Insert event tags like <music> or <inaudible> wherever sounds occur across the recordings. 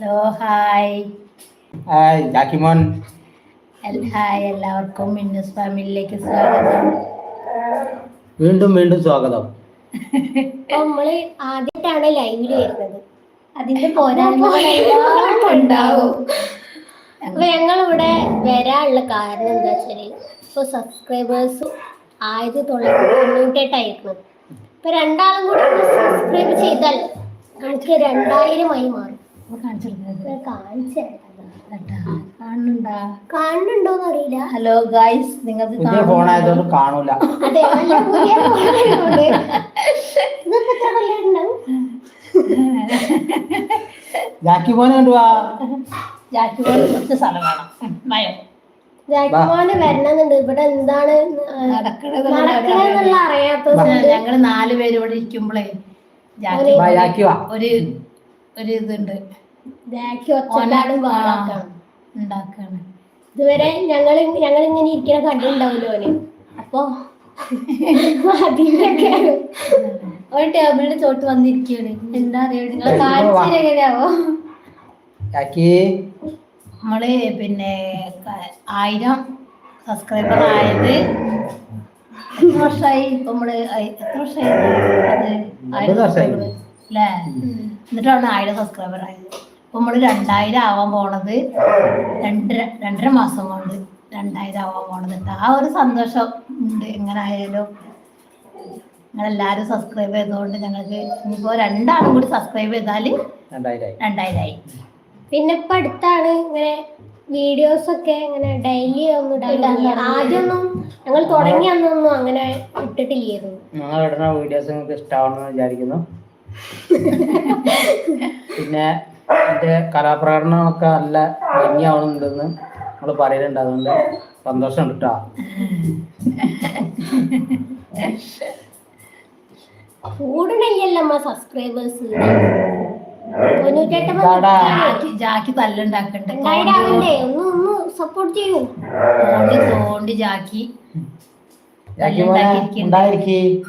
Hello hi hi ജാക്കിമോൻ hi എല്ലാവർക്കും മിന്നസ് ഫാമിലിയിലേക്ക് സ്വാഗതം. വീണ്ടും വീണ്ടും സ്വാഗതം. <laughs> നമ്മൾ നമ്മൾ ആദ്യമായിട്ടാണ് ലൈവിൽ വരുന്നത്. അതിന്റെ പോരായ്മകളെല്ലാം ഉണ്ടാവും അപ്പൊ ഞങ്ങൾ ഇവിടെ വരാനുള്ള കാരണം എന്താ വെച്ചാൽ ഇപ്പൊ സബ്സ്ക്രൈബേഴ്സ് ആയിരത്തി തൊള്ളായിരത്തി തൊണ്ണൂറ്റെട്ടായിരുന്നു ഇപ്പൊ രണ്ടാളും കൂടെ സബ്സ്ക്രൈബ് ചെയ്താൽ നമുക്ക് രണ്ടായിരമായി മാറും. കാണുന്നുണ്ടോന്ന് അറിയില്ല ഹലോ ഗായ്സ് നിങ്ങൾക്ക് ഫോണായതുകൊണ്ട് കാണൂല. കണ്ടുവാ ജാക്കി കുറച്ച് സ്ഥലം വേണം ജാക്കിമോന് വരണമെന്നുണ്ട്. ഇവിടെ എന്താണ് നടക്കണെന്നുള്ള അറിയാത്ത ഞങ്ങൾ നാല് പേര് ഇവിടെ ഇരിക്കുമ്പോഴേ ഒരു ഒരു ഇതുണ്ട് ഉണ്ടാക്കാണ്. ഇതുവരെ ഞങ്ങൾ ഞങ്ങൾ ഇങ്ങനെ ഇരിക്കണ കണ്ടിട്ടുണ്ടാവില്ലോ ഓന്. അപ്പൊ അതിനൊക്കെ ഒരു ടേബിളിന്റെ ചോട്ട് വന്നിരിക്കുകയാണ് എന്താ അറിയാവോ നമ്മൾ പിന്നെ ആയിരം സബ്സ്ക്രൈബർ ആയത് എത്ര വർഷമായി? ഇപ്പൊ നമ്മൾ എത്ര വർഷമായി? അത് ആയിരം അല്ലേ എന്നിട്ടാണ് ആയിരം സബ്സ്ക്രൈബർ ആയത്. ഇപ്പൊ നമ്മൾ രണ്ടായിരം ആവാൻ പോണത് രണ്ടര രണ്ടര മാസം കൊണ്ട് രണ്ടായിരം ആവാൻ പോണത് ആ ഒരു സന്തോഷം ഉണ്ട്. എങ്ങനെ ആയാലും നിങ്ങളെല്ലാരും സബ്സ്ക്രൈബ് ചെയ്തതുകൊണ്ട് ഞങ്ങൾക്ക് ഇനിയിപ്പോ രണ്ടാളും കൂടി സബ്സ്ക്രൈബ് ചെയ്താൽ രണ്ടായിരമായി പിന്നെ ഇപ്പൊ അടുത്താണ് ഇങ്ങനെ വീഡിയോസ് ഒക്കെ ഇങ്ങനെ ഡെയിലി ഒന്നും. ആദ്യമൊന്നും ഞങ്ങൾ തുടങ്ങി അന്നൊന്നും അങ്ങനെ ഇട്ടിട്ടില്ലായിരുന്നു. ഞങ്ങൾ ഇടുന്ന വീഡിയോസ് നിങ്ങൾക്ക് ഇഷ്ടമാണെന്ന് വിചാരിക്കുന്നു. പിന്നെ എന്റെ കലാപ്രകടനമൊക്കെ നല്ല ഭംഗിയാവുന്നുണ്ടെന്ന് നമ്മൾ പറയലുണ്ട്. അതുകൊണ്ട് സന്തോഷമുണ്ട് കേട്ടോ കൂടണില്ലല്ലോ സബ്സ്ക്രൈബേഴ്സ്? ജാക്കി- തല്ലുണ്ടാക്കണ്ട് ഒന്ന് ഒന്ന് സപ്പോർട്ട് ചെയ്യൂ. തോണ്ടി ജാക്കി. ജാക്കി ഉണ്ടായിരിക്കേ.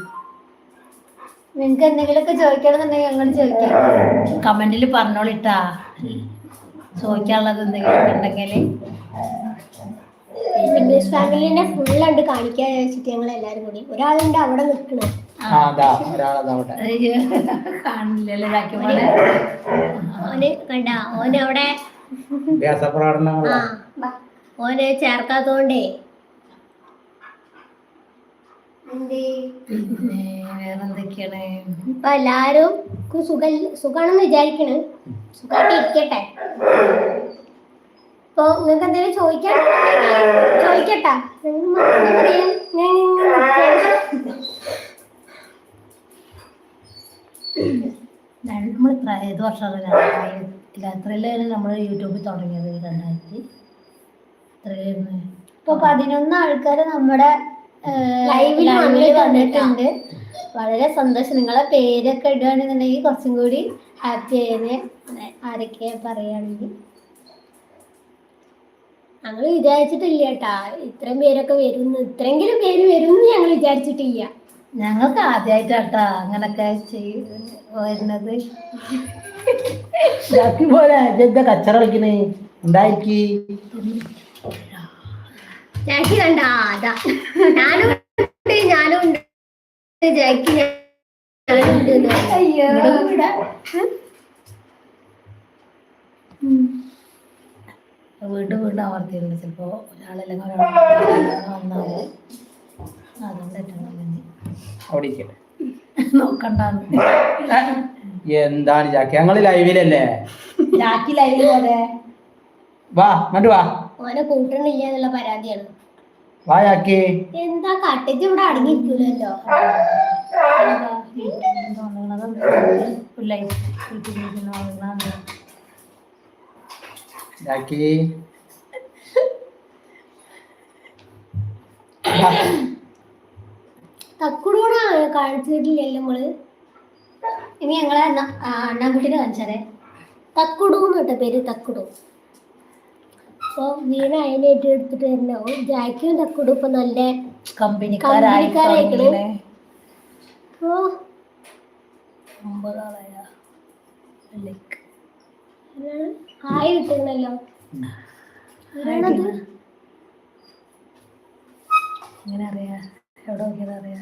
നിങ്ങക്ക് എന്തെങ്കിലുമൊക്കെ ചോദിക്കണമെന്നുണ്ടെങ്കിൽ ഞങ്ങൾ ചോദിക്കാം. കമന്റിൽ പറഞ്ഞോളിട്ടാ. ചോദിക്കാനുള്ളത് എന്തെങ്കിലും ഉണ്ടെങ്കിൽ ഇംഗ്ലീഷ് ഫാമിലിനെ ഫുൾ ഉണ്ട് കാണിക്കാൻ വെച്ചിട്ട് ഞങ്ങൾ എല്ലാരും കൂടി. ഒരാളുണ്ട് അവിടെ നിൽക്കണം. ഓന് കണ്ട ഓന് അവിടെ വ്യാസപ്രകടനമുള്ള ആ ഓന് ചേർക്കാത്തോണ്ടേ പിന്നെ വേറെന്തൊക്കെയാണ്? ഇപ്പൊ എല്ലാരും സുഖ സുഖാണെന്ന് വിചാരിക്കണ്. സുഖമായിട്ട് ഇരിക്കട്ടെ. ഇപ്പൊ നിങ്ങൾക്ക് എന്തെങ്കിലും ചോദിക്കാൻ ചോദിക്കട്ടാ. നമ്മൾ ഏത് വർഷമാണ് എത്രയിലാണ് നമ്മൾ യൂട്യൂബിൽ തുടങ്ങിയത് രണ്ടായിരത്തി. ഇപ്പൊ പതിനൊന്ന് ആൾക്കാര് നമ്മുടെ ലൈവിൽ വന്നിട്ടുണ്ട്. വളരെ സന്തോഷം. നിങ്ങളെ പേരൊക്കെ ഇടുകയാണെന്നുണ്ടെങ്കിൽ കുറച്ചും കൂടി ഹാപ്പി ആയേനെ ആരൊക്കെ പറയുകയാണെങ്കിൽ. ഞങ്ങൾ വിചാരിച്ചിട്ടില്ല കേട്ടാ. ഇത്രയും പേരൊക്കെ വരുന്നു. ഇത്രയെങ്കിലും പേര് വരും എന്ന് ഞങ്ങൾ വിചാരിച്ചിട്ടില്ല. ഞങ്ങൾക്ക് ആദ്യമായിട്ടാട്ടാ അങ്ങനൊക്കെ ചെയ് വരുന്നത്. പോലെ കച്ചറ കളിക്കണേ? ഉണ്ടായിരിക്കേ ജാക്കി കണ്ട അതാ. ഞാനും ഉണ്ട് ഞാനും ഉണ്ട്. ജാക്കി. അയ്യോ വീണ്ടും വീണ്ടും ആവർത്തിയുണ്ട് ചിലപ്പോ വന്നാൽ? എന്താണ് ജാക്കി? ഞങ്ങൾ ലൈവിലല്ലേ? ജാക്കി ലൈവിൽ വാ മറ്റു വാ. ഓനെ കൂട്ടണില്ല എന്നുള്ള പരാതിയാണ്. വാ ജാക്കി എന്താ കട്ടിച്ച് ഇവിടെ അടങ്ങിയിരിക്കൂലല്ലോ? തക്കുടൂടെ കാണിച്ചിട്ടില്ലല്ലോ നമ്മൾ. ഇനി ഞങ്ങളെ അണ്ണാൻകുട്ടിനെ കാണിച്ചാലേ. തക്കുടൂന്ന് കേട്ട പേര് തക്കുടു. അപ്പൊ വീണ അതിനെ എടുത്തിട്ട് തന്നെ ജാക്കിയും തക്കുടും ഇപ്പൊ നല്ല കമ്പനിക്കാരായിട്ടുള്ള കമ്പനിക്കാരായിക്കണ്. തുടങ്ങിയില്ലേ? ഓ. ഒമ്പതാളായ? ലൈക്ക് ഹായ് കിട്ടുന്നല്ലോ ആരാണത്? എങ്ങനെ അറിയാ എവിടെ അറിയാ?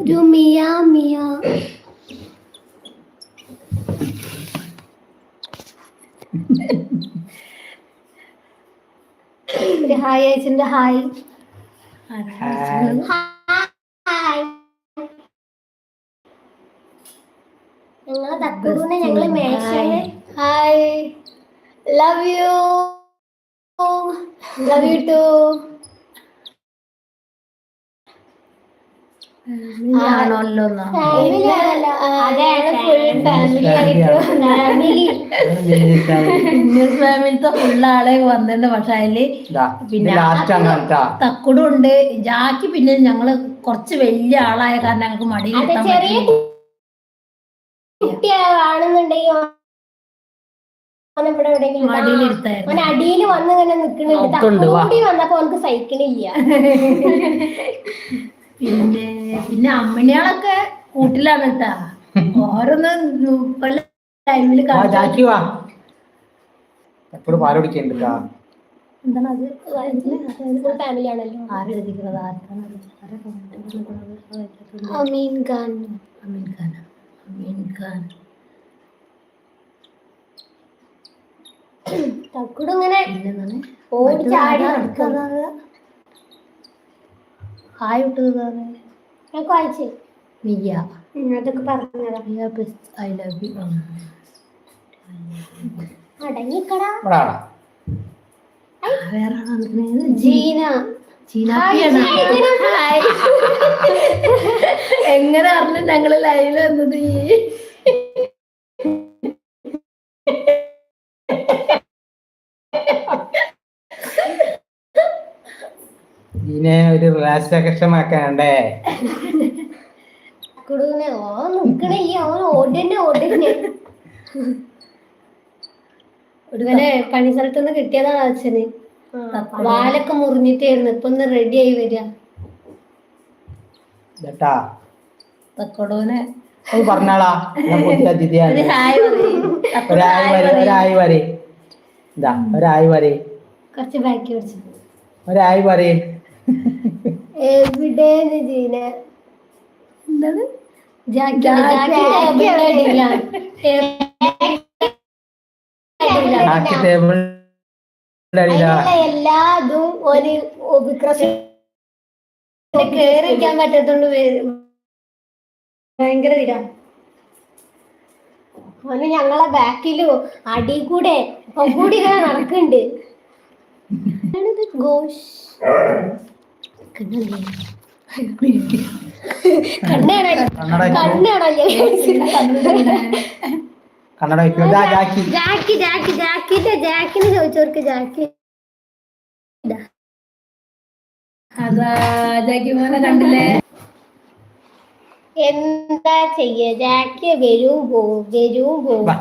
ഒരു മിയ മിയ. ഹായ് അയച്ചിന്റെ ഹായ്. ഞങ്ങളെ തക്കൂറിനെ ഞങ്ങൾ മേശയിൽ hi. Love you love you too ആണല്ലോ എന്നാ ഫാമിലി ആണല്ലോ അതാണ് ഫുൾ ഫാമിലി ആയിട്ട് ഫാമിലി ഇന്ത്യസ് ഫാമിലിത്തെ ഫുൾ ആളെ വന്നിട്ടുണ്ട്. പക്ഷെ അതിൽ പിന്നെ തക്കുടും ഉണ്ട്. ജാക്കി പിന്നെ ഞങ്ങൾ കുറച്ച് വലിയ ആളായ കാരണം ഞങ്ങൾക്ക് മടി അടിയിൽ വന്ന് ഇങ്ങനെ നിൽക്കുന്നുണ്ട്. ഒത്തുണ്ട്, വാ. തക്കൂടി വന്നപ്പോ അവനക്ക് സഹിക്കണില്ല <laughs> പിന്നെ പിന്നെ അമ്മിണികളൊക്കെ കൂട്ടിലാണ് കേട്ടാ. ഓരോന്ന് വാ എപ്പോഴും എന്താണ് അത്? ഫാമിലി ആണല്ലോ? അമീൻ ഖാൻ. അമീൻ ഖാൻ. അമീൻ ഖാൻ. ഓടി ചാടി? ഹായ് വിട്ടത് മിയ അതൊക്കെ പറഞ്ഞതാ Mia best I love you അടങ്ങിക്കടാ. വേറെ ജീന. എങ്ങനെ അറിഞ്ഞു ഞങ്ങൾ ലൈവ് വന്നത് ഇതിനെ ഒരു റിലാക്സേഷനാക്കണ്ടേ തക്കുടുവിനെ ഓ നിക്കണേ ഈ അവൻ ഓടിന്നെ ഓടിന്നെ. ഇവനെ പണി സ്ഥലത്ത് നിന്ന് കിട്ടിയതാണ് അച്ഛന്. വാലൊക്കെ മുറിഞ്ഞിട്ടായിരുന്നു ഇപ്പൊ ഒന്ന് റെഡി ആയി വരിക. അത് പറഞ്ഞാളാ ഒരായി വരെ. ഇതാ ഒരായി വരെ. കുറച്ച് ബാക്കി ഒരായി വരെ. ജീന? എന്താണ്? എല്ലാതും ഒരു കേറിക്കാൻ പറ്റാത്തോണ്ട് വേ- ഭയങ്കര ഇതാ. അവന് ഞങ്ങളെ ബാക്കിലും അടി കൂടെ കൂടി ഇങ്ങനെ നടക്കുന്നുണ്ട് എന്താണിത്? കണ്ണട ജാക്കി. ജാക്കി ജാക്കിന്റെ ജാക്കിന് ചോദിച്ചവർക്ക് ജാക്കി. അതാ ജാക്കി മോനെ കണ്ടില്ലേ? എന്താ ചെയ്യ? ജാക്കി വരൂ പോ വരൂ പോ. വാ.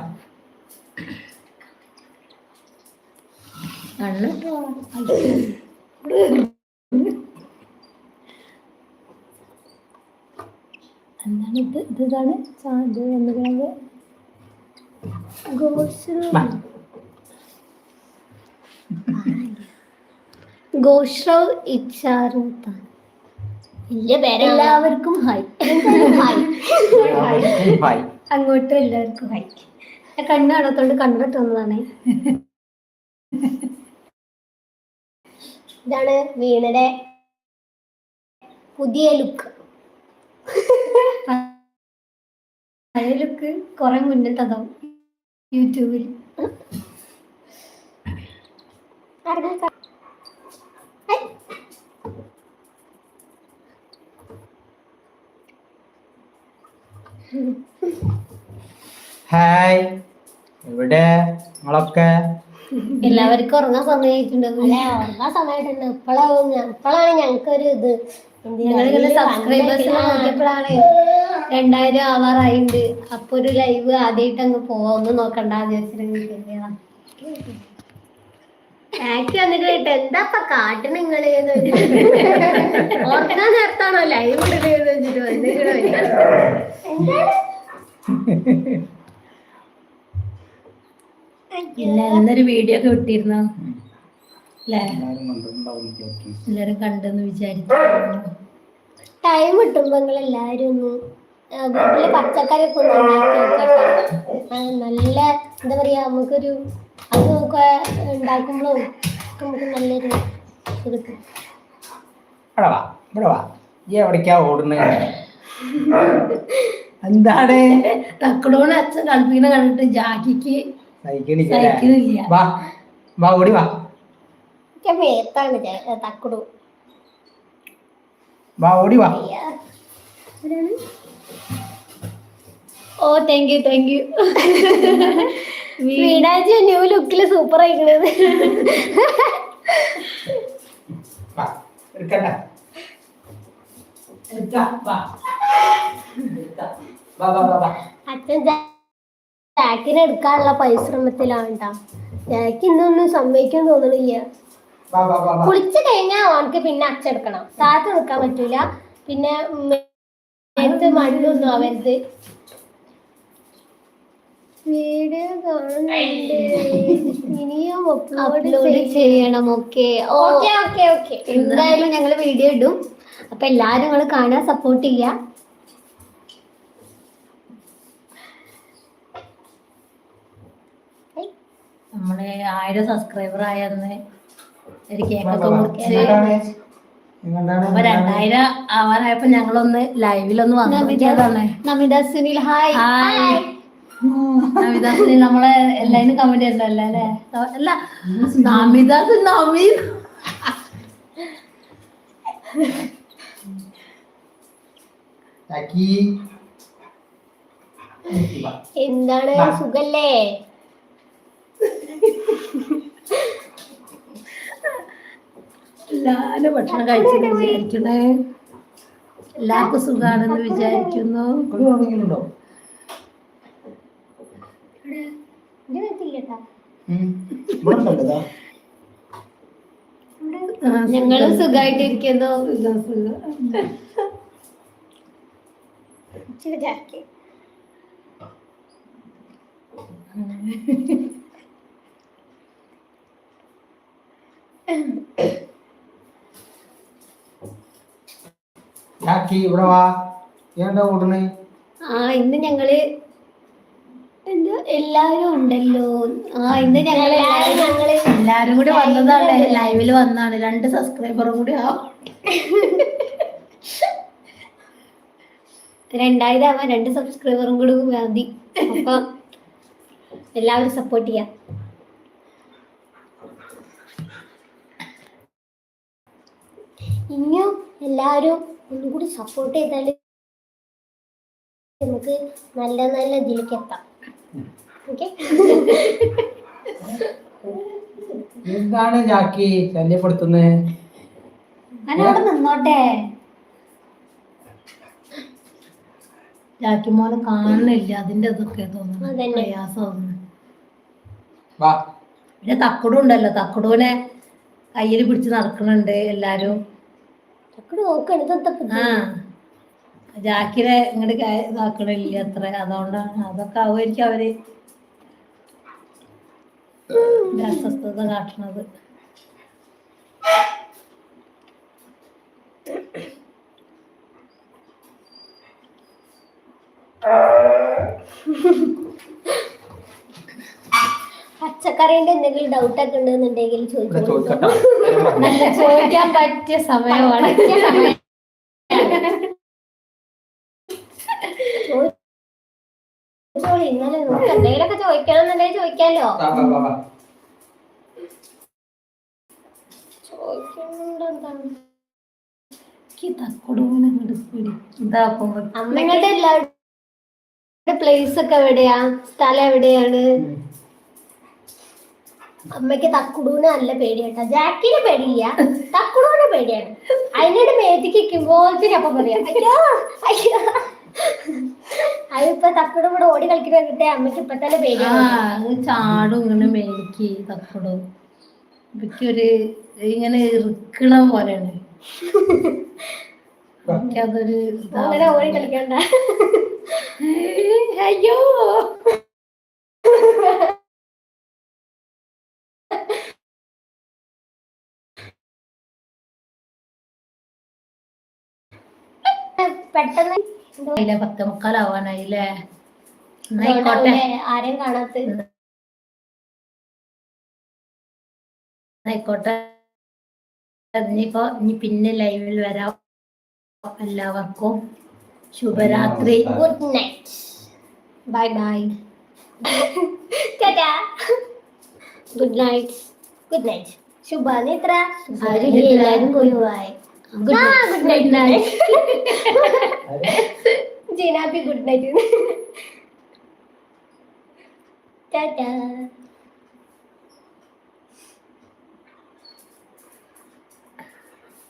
<laughs> എന്താണ് ഇത്? ഇത് ഇതാണ് ഇത് വന്നിരിക്കുന്നത് ഘോഷ് വാ. ഗോഷ്റവ് ഇച്ചാറൂത്ത വലിയ പേരാ എല്ലാവർക്കും ഹായ്. ഹായ്. അങ്ങോട്ടും എല്ലാവർക്കും ഹായ്. ഞാൻ കണ്ണ് കാണാത്തോണ്ട് വന്നതാണ്. ഇതാണ് വീണയുടെ പുതിയ ലുക്ക്. പഴയ ലുക്ക് കുറെ മുന്നത്തതാവും യൂട്യൂബിൽ. ഹായ്. എവിടെ? നിങ്ങളൊക്കെ? എല്ലാവർക്കും ഉറങ്ങാൻ സമയമായിട്ടുണ്ട് അല്ലെ ഉറങ്ങാൻ സമയമായിട്ടുണ്ട് ഇപ്പോഴാണ് ഇപ്പോഴാണ് ഞങ്ങൾക്കൊരു ഇത്. ഞങ്ങളിങ്ങനെ സബ്സ്ക്രൈബേഴ്സ് നോക്കിയപ്പോഴാണ് രണ്ടായിരം ആവാറായിണ്ട്. അപ്പൊ ഒരു ലൈവ് ആദ്യമായിട്ട് അങ്ങ് പോവാന്ന് നോക്കണ്ട വന്നിട്ട് കേട്ടോ എന്താ കാട്ടണ നിങ്ങൾ ഓർക്കാൻ നേരത്താണോ ലൈവ് ഇടുന്നത് വെച്ചിട്ട് വന്നിട്ട് പിന്നെ എന്നൊരു വീഡിയോ ഒക്കെ വിട്ടിരുന്നു അല്ലേ എല്ലാവരും കണ്ടിട്ടുണ്ടാവും വിചാരിക്കുന്നു. എല്ലാരും കണ്ടെന്ന് വിചാരിച്ചു ടൈം കിട്ടുമ്പോ നിങ്ങൾ എല്ലാരും ഒന്ന് വീട്ടിൽ പച്ചക്കറിയൊക്കെ ഒന്ന് ഉണ്ടാക്കി നല്ല എന്താ പറയാ നമുക്കൊരു അത് നമുക്ക് ഉണ്ടാക്കുമ്പോഴും നമുക്ക് നല്ലൊരു ഇത് കിട്ടും ഇവിടെ വാ ഇവിടെ വാ. ഈ എവിടേക്കാ ഓടുന്നത് എന്താണ്? തക്കടോണ് അച്ഛൻ കളിപ്പിക്കണ കണ്ടിട്ട് ജാക്കിക്ക് സഹിക്കുന്നില്ല വാ വാ ഓടി വാ. മേത്താണ് തക്കുടു. വാ ഓടി വാ. ഓ താങ്ക് യു താങ്ക് യു വീണാഴ്ച ന്യൂ ലുക്കിൽ സൂപ്പർ ആയിക്കണത് അച്ഛൻ ജാക്കിനെ എടുക്കാനുള്ള പരിശ്രമത്തിലാണ് കേട്ടോ. ജാക്ക് ഇന്നൊന്നും സമ്മതിക്കാൻ തോന്നണില്ല. കുളിച്ചു കഴിഞ്ഞാൽ അവനക്ക് പിന്നെ അച്ചെടുക്കണം. താഴത്ത് നിൽക്കാൻ പറ്റൂല. പിന്നെ മണ്ണൊന്നും അവരുത് വീഡിയോ കാണുന്നുണ്ട്. ഇനിയും അപ്ലോഡ് ചെയ്യണം. ഓക്കെ ഓക്കെ ഓക്കെ ഓക്കെ എന്തായാലും ഞങ്ങൾ വീഡിയോ ഇടും. അപ്പൊ എല്ലാരും നിങ്ങൾ കാണാൻ സപ്പോർട്ട് ചെയ്യാ. നമ്മൾ ആയിരം സബ്സ്ക്രൈബർ ആയെന്ന് ഒരു കേക്കൊക്കെ. മുറിച്ച്? അപ്പൊ രണ്ടായിരം ആവാനായപ്പോ ഞങ്ങളൊന്ന് ലൈവിലൊന്ന് വന്നിട്ടാണ് നമിത സുനിൽ ഹായ്. ഹായ്. നമിതാസിന് നമ്മളെ എല്ലാരും കമന്റ് ചെയ്തല്ലേ അല്ലേ? അല്ല നമിതാസ് നമീ. എന്താണ്? സുഖല്ലേ? എല്ലാരും ഭക്ഷണം കഴിച്ചെന്ന് വിചാരിക്കണേ എല്ലാവർക്കും സുഖാണെന്ന് വിചാരിക്കുന്നു. ഇവിടെ സുഖായിട്ടിരിക്കുന്നു. വെച്ചില്ലട്ടാ <coughs> <coughs> ഉം. ഇവിടെ ഉണ്ടല്ലോ ഇതാ. ആ, ഞങ്ങളും സുഖമായിട്ടിരിക്കുന്നു സുഖം, സുഖം. ഇച്ചിരി ജാക്കി ചാക്കി ഇവിടെ വാ. എന്താ ഓടണേ ആ ഇന്ന് ഞങ്ങൾ എന്താ എല്ലാരും ഉണ്ടല്ലോ. ആ ഇന്ന് ഞങ്ങൾ എല്ലാരും ഞങ്ങൾ എല്ലാരും കൂടി വന്നതാണ്. ലൈവിൽ വന്നാണ്. രണ്ട് സബ്സ്ക്രൈബറും കൂടി ആവും. രണ്ടായിരം ആവാൻ രണ്ട് സബ്സ്ക്രൈബറും കൂടി മതി. അപ്പൊ എല്ലാവരും സപ്പോർട്ട് ചെയ്യാം. ഇനിയും എല്ലാവരും ഒന്നും കൂടി സപ്പോർട്ട് ചെയ്താൽ നമുക്ക് നല്ല നല്ല ഇതിലേക്ക് എത്താം. ഓക്കെ എന്താണ് ജാക്കി ശല്യപ്പെടുത്തുന്നത് നിന്നോട്ടെ. ജാക്കി മോനെ കാണുന്നില്ല അതിന്റെ ഇതൊക്കെ തോന്നുന്നു. അതന്നെ. പ്രയാസം വാ. പിന്നെ തക്കുടു ഉണ്ടല്ലോ തക്കുടുവിനെ കയ്യിൽ പിടിച്ച് നടക്കണുണ്ട് എല്ലാരും തക്കട് നോക്കണം ഇതെന്താ ഇപ്പൊ ഇത്? ആ. ജാക്കിനെ ഇങ്ങോട്ട് ഇതാക്കണില്ല അത്ര. അതുകൊണ്ടാണ് അതൊക്കെ ആവുമായിരിക്കും അവർ അസ്വസ്ഥത കാട്ടണത്. <laughs> പച്ചക്കറിന്റെ എന്തെങ്കിലും ഡൗട്ട് ഒക്കെ ഉണ്ടെന്നുണ്ടെങ്കിൽ ചോദിക്കാൻ <laughs> പറ്റിയ സമയമാണ്. ഇന്നലെ നമുക്ക് എന്തെങ്കിലുമൊക്കെ ചോദിക്കണം എന്നുണ്ടെങ്കിൽ ചോദിക്കാലോ നിങ്ങളുടെ എല്ലാവരുടെ പ്ലേസ് ഒക്കെ എവിടെയാ? സ്ഥലം എവിടെയാണ്. അമ്മയ്ക്ക് തക്കുടൂന് നല്ല പേടിയാട്ടാ ജാക്കിനെ പേടിയില്ല. തക്കുടൂനെ പേടിയാണ്. അതിനോട് മേത്തിക്ക് കിക്കുമ്പോഴത്തേക്ക് അപ്പൊ പറയാം അയ്യോ അയ്യോ. അതിപ്പോ തക്കുടും കൂടെ ഓടി കളിക്കുന്ന കണ്ടിട്ട് അമ്മയ്ക്ക് ഇപ്പൊ തന്നെ പേടിയാണ്. ചാടും ഇങ്ങനെ മേടിക്ക് തക്കുടും ഇവയ്ക്കൊരു ഇങ്ങനെ ഇറുക്കണ പോലെയാണ്. അതൊരു അങ്ങനെ ഓടി കളിക്കണ്ട. അയ്യോ. പെട്ടെന്ന് ഇല്ല പത്ത് മുക്കാലാവാനായില്ലേ? അതുകൊണ്ടാവൂലേ ആരെയും കാണാത്ത. ആയിക്കോട്ടെ. ഇനിയിപ്പോ ഇനി പിന്നെ ലൈവിൽ വരാം. എല്ലാവർക്കും ശുഭരാത്രി. Good night bye bye good night good night ശുഭ നിത്ര പോയി ആ ഗുഡ് നൈറ്റ് ജീനാപ്പി ഗുഡ് നൈറ്റ് ടാറ്റാ